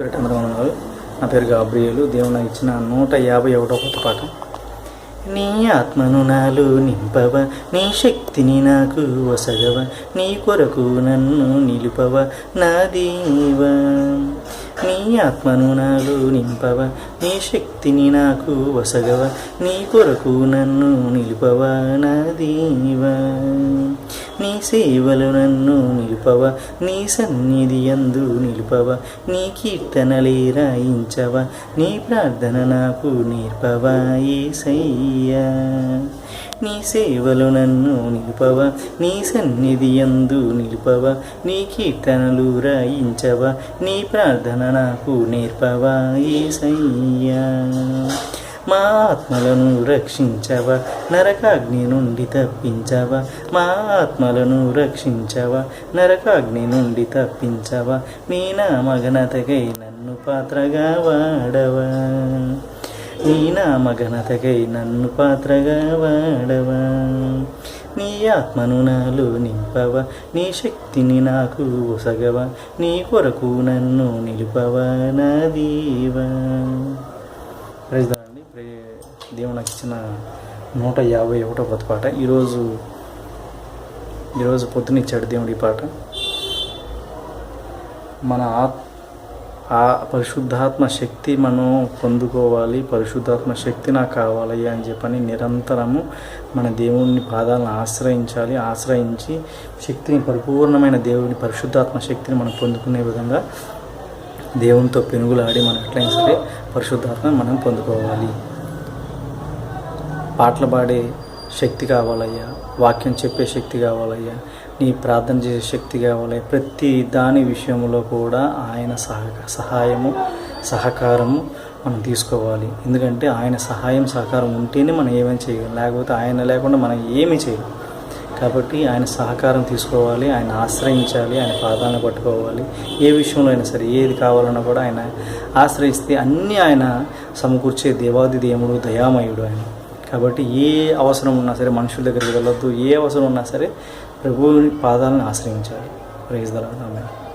పేరు నా పేరు గాబ్రియలు. దేవుడు నాకు ఇచ్చిన నూట యాభై ఒకటో కొత్త పాట నీ ఆత్మను నాలో నింపవ నీ శక్తిని నాకు వసగవ నీ కొరకు నన్ను నిలుపవ నా దేవా నీ ఆత్మను నాలో నింపవ నీ శక్తిని నాకు వసగవ నీ కొరకు నన్ను నిలుపవ నా దేవా నీ సేవలు నన్ను నిలుపవ? నీ సన్నిధి అందు నిలుపవ? నీ కీర్తనలే రాయించవ నీ ప్రార్థన నాకు నేర్పవా? ఏసయ్యా నీ సేవలు నన్ను నిలుపవ? నీ సన్నిధి అందు నిలుపవ? నీ కీర్తనలు రాయించవ? నీ ప్రార్థన నాకు నేర్పవా? ఏసయ్యా మా ఆత్మలను రక్షించవ నరకాగ్ని నుండి తప్పించవ? మా ఆత్మలను రక్షించవ నరకాగ్ని నుండి తప్పించవ? నీ నామఘనతకై నన్ను పాత్రగా వాడవా? నీ నామఘనతకై నన్ను పాత్రగా వాడవా? నీ ఆత్మను నాలో నింపవ నీ శక్తిని నాకు ఒసగవ నీ కొరకు నన్ను నిలుపవ నా దీవా. దేవుడు నాకు ఇచ్చిన నూట యాభై ఒకటో కొత్త పాట. ఈరోజు ఈరోజు పొద్దున ఇచ్చాడు దేవుడు ఈ పాట. మన ఆత్ ఆ పరిశుద్ధాత్మ శక్తి మనం పొందుకోవాలి పరిశుద్ధాత్మ శక్తి నాకు కావాలి అని చెప్పని నిరంతరము మన దేవుని పాదాలను ఆశ్రయించాలి ఆశ్రయించి శక్తిని పరిపూర్ణమైన దేవుని పరిశుద్ధాత్మ శక్తిని మనం పొందుకునే విధంగా దేవునితో పెనుగులాడి మనం ఎట్లయినా సరే పరిశుద్ధాత్మ మనం పొందుకోవాలి. పాటలు పాడే శక్తి కావాలయ్యా వాక్యం చెప్పే శక్తి కావాలయ్యా నీ ప్రార్థన చేసే శక్తి కావాలి ప్రతి దాని విషయంలో కూడా ఆయన సహ సహాయము సహకారము మనం తీసుకోవాలి. ఎందుకంటే ఆయన సహాయం సహకారం ఉంటేనే మనం ఏమైనా చేయగలం. లేకపోతే ఆయన లేకుండా మనం ఏమీ చేయలేం. కాబట్టి ఆయన సహకారం తీసుకోవాలి ఆయన ఆశ్రయించాలి ఆయన పాదాలను పట్టుకోవాలి. ఏ విషయంలో అయినా సరే ఏది కావాలన్నా కూడా ఆయన ఆశ్రయిస్తే అన్నీ ఆయన సమకూర్చే దేవాది దేవుడు దయామయుడు ఆయన. కాబట్టి ఏ అవసరం ఉన్నా సరే మనుషుల దగ్గరికి వెళ్ళొద్దు. ఏ అవసరం ఉన్నా సరే ప్రభువుని పాదాలను ఆశ్రయించాలి. ప్రైజ్ దలా